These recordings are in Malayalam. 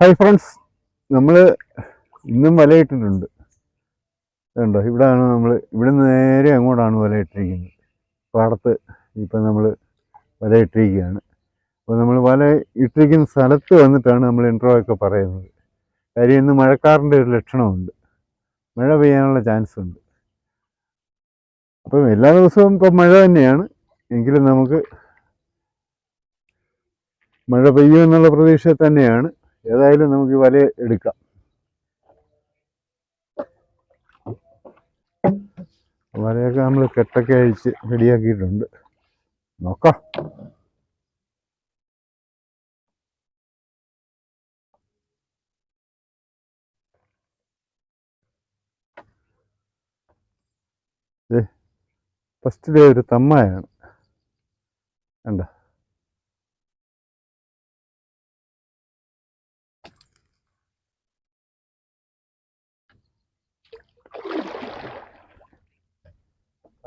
ഹായ് ഫ്രണ്ട്സ് നമ്മൾ ഇന്നും വലയിട്ടിട്ടുണ്ട്. കണ്ടോ? ഇവിടാണ് നമ്മൾ ഇവിടെ നിന്ന് നേരെ അങ്ങോട്ടാണ് വലയിട്ടിരിക്കുന്നത്. പാടത്ത് ഇപ്പം നമ്മൾ വലയിട്ടിരിക്കുകയാണ്. അപ്പോൾ നമ്മൾ വല ഇട്ടിരിക്കുന്ന സ്ഥലത്ത് വന്നിട്ടാണ് നമ്മൾ ഇൻട്രോ ഒക്കെ പറയുന്നത്. കാര്യം ഇന്ന് മഴക്കാറിന്റെ ഒരു ലക്ഷണമുണ്ട്. മഴ പെയ്യാനുള്ള ചാൻസ് ഉണ്ട് അപ്പം എല്ലാ ദിവസവും ഇപ്പം മഴ തന്നെയാണ്. എങ്കിലും നമുക്ക് മഴ പെയ്യുമെന്നുള്ള പ്രതീക്ഷ തന്നെയാണ്. ഏതായാലും നമുക്ക് വല എടുക്കാം. വലയൊക്കെ നമ്മൾ കെട്ടൊക്കെ അഴിച്ച് റെഡിയാക്കിയിട്ടുണ്ട്. നോക്കാം. ഫസ്റ്റ് ഡേ ഒരു തമ്മയാണ്. കണ്ട?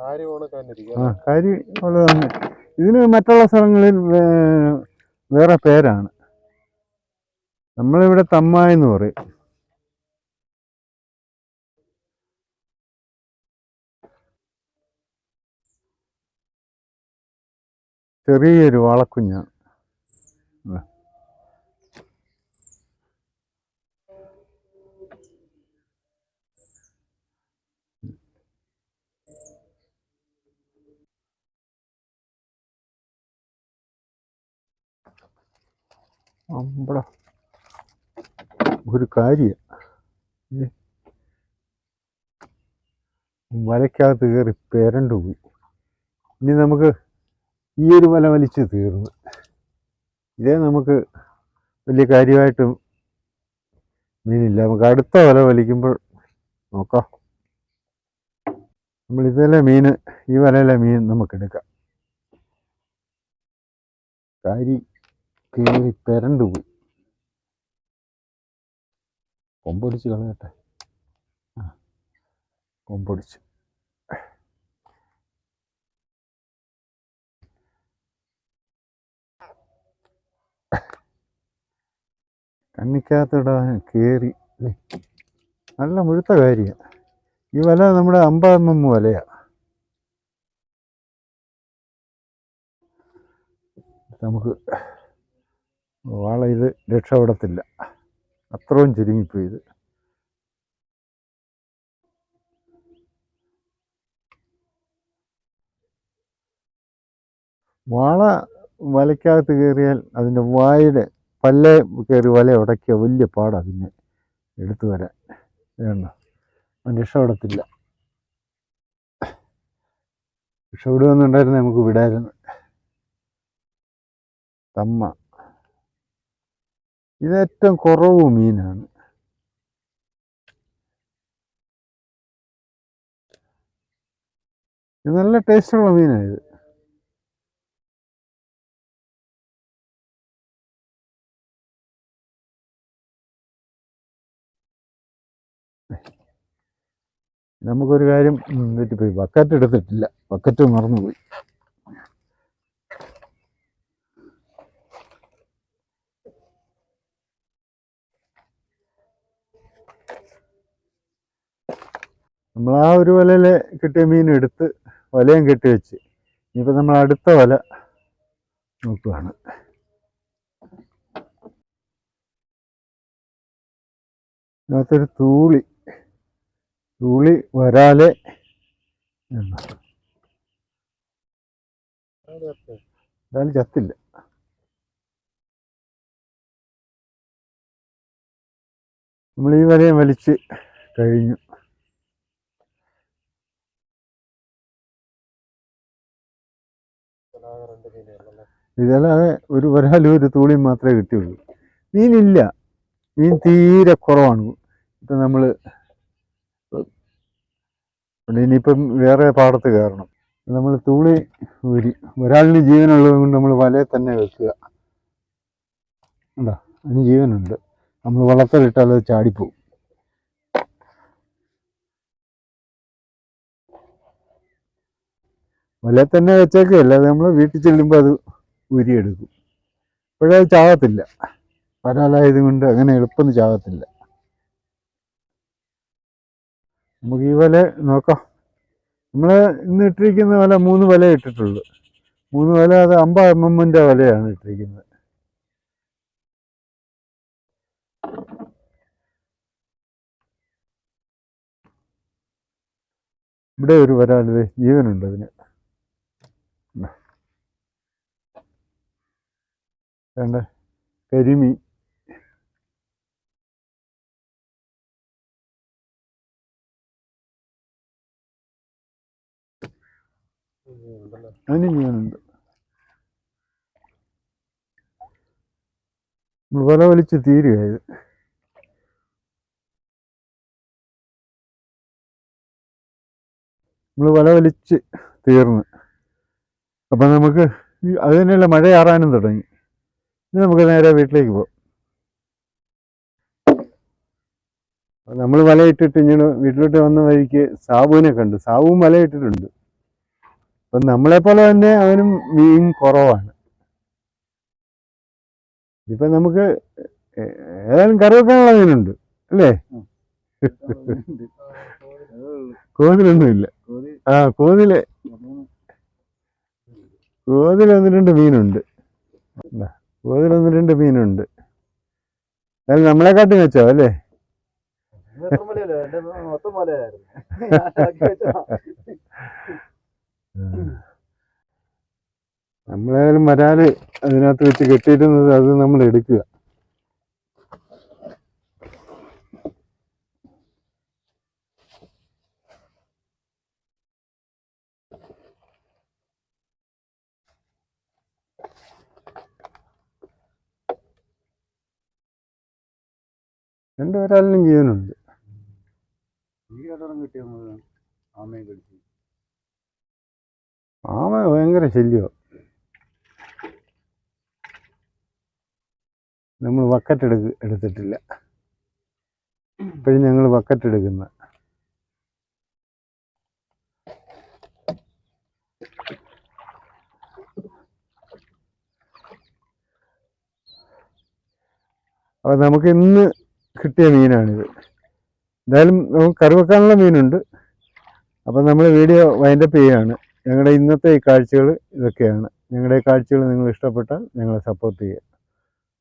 കാരി ഉള്ളതാണ് ഇതിന് മറ്റുള്ള സ്ഥലങ്ങളിൽ വേറെ പേരാണ്. നമ്മളിവിടെ തമ്മ എന്ന് പറയും. ചെറിയൊരു വാളക്കുഞ്ഞാണ് ആ. അമ്പട ഒരു കാര്യം. വലയ്ക്കകത്ത് കയറി പേരണ്ട് പോയി. ഇനി നമുക്ക് ഈ ഒരു വല വലിച്ച് തീർന്നു. ഇതേ നമുക്ക് വലിയ കാര്യമായിട്ട് മീനില്ല. നമുക്ക് അടുത്ത വല വലിക്കുമ്പോൾ നോക്കാം. നമ്മൾ ഇതിലെ മീൻ ഈ വലയിലെ മീൻ നമുക്ക് എടുക്കാം. കാരി കയറി പെരണ്ടു പോയി. കൊമ്പൊടിച്ച് കളയട്ടെ. ആ കൊമ്പൊടിച്ച്. കണ്ണിക്കകത്തിടാൻ നല്ല മുഴുത്ത കാര്യമാണ് ഈ വല നമ്മുടെ അമ്പമ്മ വലയാണ് നമുക്ക് വാള ഇത് രക്ഷപ്പെടത്തില്ല. അത്രയും ചുരുങ്ങിപ്പോയി ഇത് വാള വലയ്ക്കകത്ത് കയറിയാൽ അതിന്റെ വായുടെ പല്ല കയറി വല ഉടക്കിയ വലിയ പാടാണ് പിന്നെ എടുത്തു വരാൻ. വേണ്ട അവൻ രക്ഷപ്പെടത്തില്ല. രക്ഷപ്പെടുമെന്നുണ്ടായിരുന്നു നമുക്ക് വിടായിരുന്നു. തമ്മ. ഇത് ഏറ്റവും കുറവ് മീനാണ്. ഇത് നല്ല ടേസ്റ്റുള്ള മീനാണ് ഇത്. നമുക്കൊരു കാര്യം തെറ്റിപ്പോയി. ബക്കറ്റ് എടുത്തിട്ടില്ല. ബക്കറ്റ് മറന്നുപോയി. നമ്മൾ ആ ഒരു വലയിൽ കിട്ടിയ മീൻ എടുത്ത് വലയും കെട്ടി വെച്ച്. ഇനിയിപ്പോൾ നമ്മൾ അടുത്ത വല നോക്കുകയാണ് ഇതിനകത്തൊരു തൂളി. തൂളി വരാലെ എന്നാലും ചത്തില്ല. നമ്മൾ ഈ വലയും വലിച്ച് കഴിഞ്ഞു. ഇതല്ലാതെ ഒരു ഒരാളും ഒരു തൂളിയും മാത്രമേ കിട്ടിയുള്ളൂ. മീനില്ല. മീൻ തീരെ കുറവാണ്. ഇപ്പം നമ്മൾ ഇനിയിപ്പം വേറെ പാടത്ത് കയറണം. നമ്മൾ തൂളി ഊരി ഒരാളിന് ജീവനുള്ളത് കൊണ്ട് നമ്മൾ വലയെ തന്നെ വെക്കുക. ഉണ്ടോ അതിന് ജീവനുണ്ട്. നമ്മൾ വളർത്തലിട്ടാൽ അത് ചാടിപ്പോവും. വലയിൽ തന്നെ വെച്ചേക്കല്ല നമ്മൾ വീട്ടിൽ ചെല്ലുമ്പോൾ അത് ഉരിയെടുക്കും അപ്പോഴത് ചാകത്തില്ല വരാലായത് കൊണ്ട് അങ്ങനെ എളുപ്പം ചാകത്തില്ല നമുക്ക് ഈ വല നോക്കാം. നമ്മൾ ഇന്ന് ഇട്ടിരിക്കുന്ന വല മൂന്ന് വല ഇട്ടിട്ടുള്ളൂ. മൂന്ന് വല അത് അമ്പത് എം എമ്മിന്റെ വലയാണ് ഇട്ടിരിക്കുന്നത്. ഇവിടെ ഒരു വരാൽ ജീവനുണ്ട് അതിന്. വേണ്ട? കരിമീൻ. അതിന് വല വലിച്ച് തീരുകയത് നമ്മൾ വല വലിച്ച് തീർന്ന്. അപ്പം നമുക്ക് അത് തന്നെയല്ല മഴ ആറാനും തുടങ്ങി. ഇനി നമുക്ക് നേരെ വീട്ടിലേക്ക് പോകാം. നമ്മൾ വലയിട്ടിട്ട് ഇങ്ങനെ വീട്ടിലോട്ട് വന്ന വഴിക്ക് സാബുവിനെ കണ്ടു. സാബുവും വലയിട്ടിട്ടുണ്ട്. അപ്പം നമ്മളെപ്പോലെ തന്നെ അവനും മീൻ കുറവാണ്. ഇപ്പം നമുക്ക് ഏതായാലും കറി വെക്കാനുള്ള മീനുണ്ട് അല്ലേ? കോതിലൊന്നുമില്ല. ആ കോതിൽ. കോതിൽ ഒന്ന് രണ്ട് മീനുണ്ട്. ഒന്ന് രണ്ട് മീനുണ്ട്. അതായത് നമ്മളെ കാട്ടി വെച്ചോ അല്ലേ? നമ്മളേതായാലും വരാൽ അതിനകത്ത് വെച്ച് കെട്ടിയിരുന്നത് അത് നമ്മൾ എടുക്കുക. രണ്ട് വരാലിനും ജീവനുണ്ട് ആമ ഭയങ്കര ശല്യോ നമ്മൾ വക്കറ്റ് എടുക്ക എടുത്തിട്ടില്ല. ഇപ്പോഴും ഞങ്ങൾ വക്കറ്റ് എടുക്കുന്ന. അപ്പോൾ നമുക്ക് ഇന്ന് കിട്ടിയ മീനാണിത്. എന്തായാലും നമുക്ക് കറി വെക്കാനുള്ള മീനുണ്ട്. അപ്പം നമ്മൾ വീഡിയോ വൈൻഡപ്പ് ചെയ്യുകയാണ് ഞങ്ങളുടെ ഇന്നത്തെ ഈ കാഴ്ചകൾ ഇതൊക്കെയാണ്. ഞങ്ങളുടെ കാഴ്ചകൾ നിങ്ങൾ ഇഷ്ടപ്പെട്ടാൽ ഞങ്ങളെ സപ്പോർട്ട് ചെയ്യുക.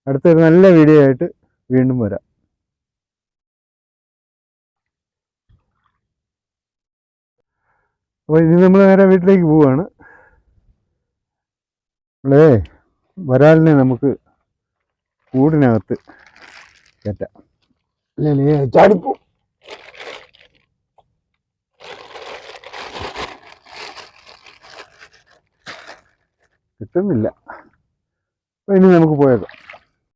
അടുത്തൊരു നല്ല വീഡിയോ ആയിട്ട് വീണ്ടും വരാം. അപ്പോൾ ഇനി നമ്മൾ നേരെ വീട്ടിലേക്ക് പോവുകയാണ് നമ്മളേ വരാലിനെ നമുക്ക് കൂടിനകത്ത് കയറ്റാം. അല്ലേ ചാടിപ്പോ. കിട്ടുന്നില്ല. അപ്പോൾ ഇനി നമുക്ക് പോയേക്കാം.